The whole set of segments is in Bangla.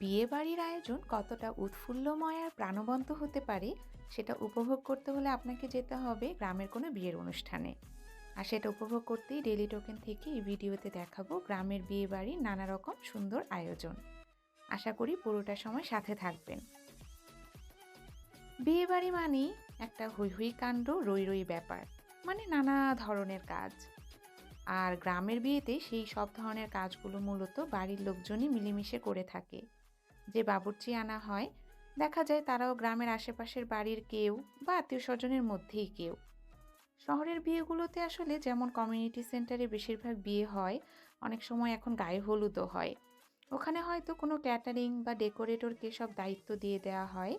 বিয়ে বাড়ির আয়োজন কতটা উৎফুল্লময় আর প্রাণবন্ত হতে পারে, সেটা উপভোগ করতে হলে আপনাকে যেতে হবে গ্রামের কোনো বিয়ের অনুষ্ঠানে। আর সেটা উপভোগ করতেই ডেলি টোকেন থেকে এই ভিডিওতে দেখাবো গ্রামের বিয়ে বাড়ির নানা রকম সুন্দর আয়োজন। আশা করি পুরোটা সময় সাথে থাকবেন। বিয়ে বাড়ি মানেই একটা হৈ হৈ কাণ্ড, রই রই ব্যাপার মানে নানা ধরনের কাজ। আর গ্রামের বিয়েতে সেই সব ধরনের কাজগুলো মূলত বাড়ির লোকজনই মিলেমিশে করে থাকে। যে বাবুর্চি আনা হয়, দেখা যায় তারাও গ্রামের আশেপাশের বাড়ির কেউ বা আত্মীয় স্বজনের মধ্যেই কেউ। শহরের বিয়েগুলোতে আসলে যেমন কমিউনিটি সেন্টারে বেশিরভাগ বিয়ে হয়, অনেক সময় এখন গায়ে হলুদও হয়। ওখানে হয়তো কোনো ক্যাটারিং বা ডেকোরেটরকে সব দায়িত্ব দিয়ে দেওয়া হয়,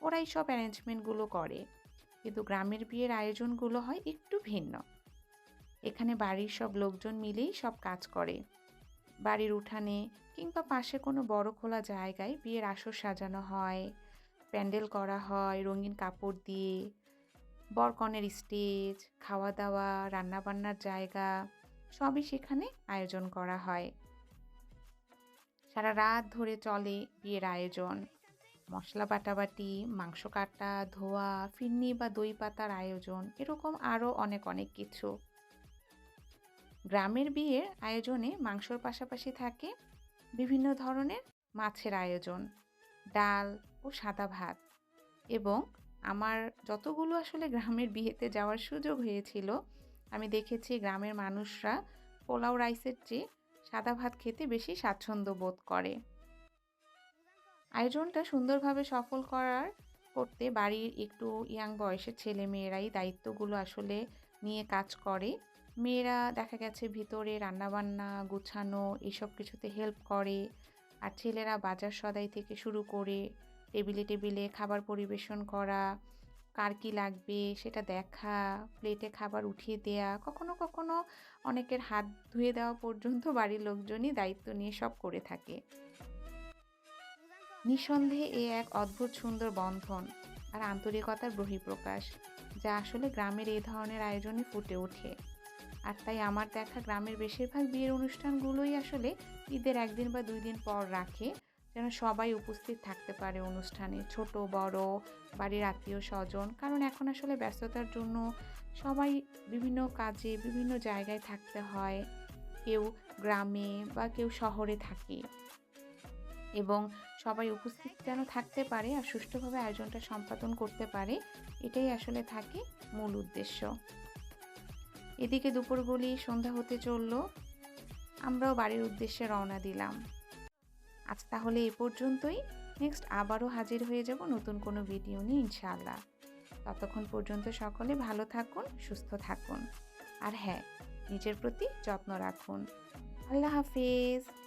ওরাই সব অ্যারেঞ্জমেন্টগুলো করে। কিন্তু গ্রামের বিয়ের আয়োজনগুলো হয় একটু ভিন্ন। এখানে বাড়ির সব লোকজন মিলেই সব কাজ করে। বাড়ির উঠানে কিংবা পাশে কোনো বড় খোলা জায়গায় বিয়ের আসর সাজানো হয়। প্যান্ডেল করা হয় রঙিন কাপড় দিয়ে। বরকনের স্টেজ খাওয়া দাওয়া রান্নাবান্নার জায়গা সবই সেখানে আয়োজন করা হয়। সারা রাত ধরে চলে বিয়ের আয়োজন। মশলা বাটাবাটি, মাংস কাটা, ধোয়া, ফিরনি বা দই পাতার আয়োজন, এরকম আরও অনেক অনেক কিছু। গ্রামের বিয়ের আয়োজনে মাংসর পাশাপাশি থাকে বিভিন্ন ধরনের মাছের আয়োজন, ডাল ও সাদা ভাত। এবং আমার যতগুলো আসলে গ্রামের বিয়েতে যাওয়ার সুযোগ হয়েছিল, আমি দেখেছি গ্রামের মানুষরা পোলাও রাইসের চেয়ে সাদা ভাত খেতে বেশি স্বাচ্ছন্দ্য বোধ করে। আয়োজনটা সুন্দরভাবে সফল করার করতে বাড়ির একটু ইয়াং বয়সের ছেলে মেয়েরাই দায়িত্বগুলো আসলে নিয়ে কাজ করে। মেয়েরা দেখা গেছে ভিতরে রান্নাবান্না, গুছানো, এসব কিছুতে হেল্প করে। আর ছেলেরা বাজার সদাই থেকে শুরু করে, টেবিলে টেবিলে খাবার পরিবেশন করা, কার কী লাগবে সেটা দেখা প্লেটে খাবার উঠিয়ে দেয়া, কখনো কখনো অনেকের হাত ধুয়ে দেওয়া পর্যন্ত বাড়ির লোকজনই দায়িত্ব নিয়ে সব করে থাকে। নিঃসন্দেহে এ এক অদ্ভুত সুন্দর বন্ধন আর আন্তরিকতার বহিঃপ্রকাশ, যা আসলে গ্রামের এই ধরনের আয়োজনে ফুটে ওঠে। আর তাই আমার দেখা গ্রামের বেশিরভাগ বিয়ের অনুষ্ঠানগুলোই আসলে ঈদের একদিন বা দুই দিন পর রাখে, যেন সবাই উপস্থিত থাকতে পারে অনুষ্ঠানে। ছোট, বড়, বাড়ির আত্মীয় স্বজন। কারণ এখন আসলে ব্যস্ততার জন্য সবাই বিভিন্ন কাজে, বিভিন্ন জায়গায় থাকতে হয়। কেউ গ্রামে বা কেউ শহরে থাকে। এবং সবাই উপস্থিত যেন থাকতে পারে আর সুষ্ঠুভাবে আয়োজনটা সম্পাদন করতে পারে, এটাই আসলে থাকে মূল উদ্দেশ্য। এদিকে দুপুর গলি সন্ধ্যা হতে চলল। আমরাও বাড়ির উদ্দেশ্যে রওনা দিলাম। আজ তাহলে এ পর্যন্তই। নেক্সট আবারও হাজির হয়ে যাব নতুন কোনো ভিডিও নিয়ে, ইনশাআল্লাহ। ততক্ষণ পর্যন্ত সকলে ভালো থাকুন, সুস্থ থাকুন। আর হ্যাঁ নিজের প্রতি যত্ন রাখুন। আল্লাহ হাফিজ।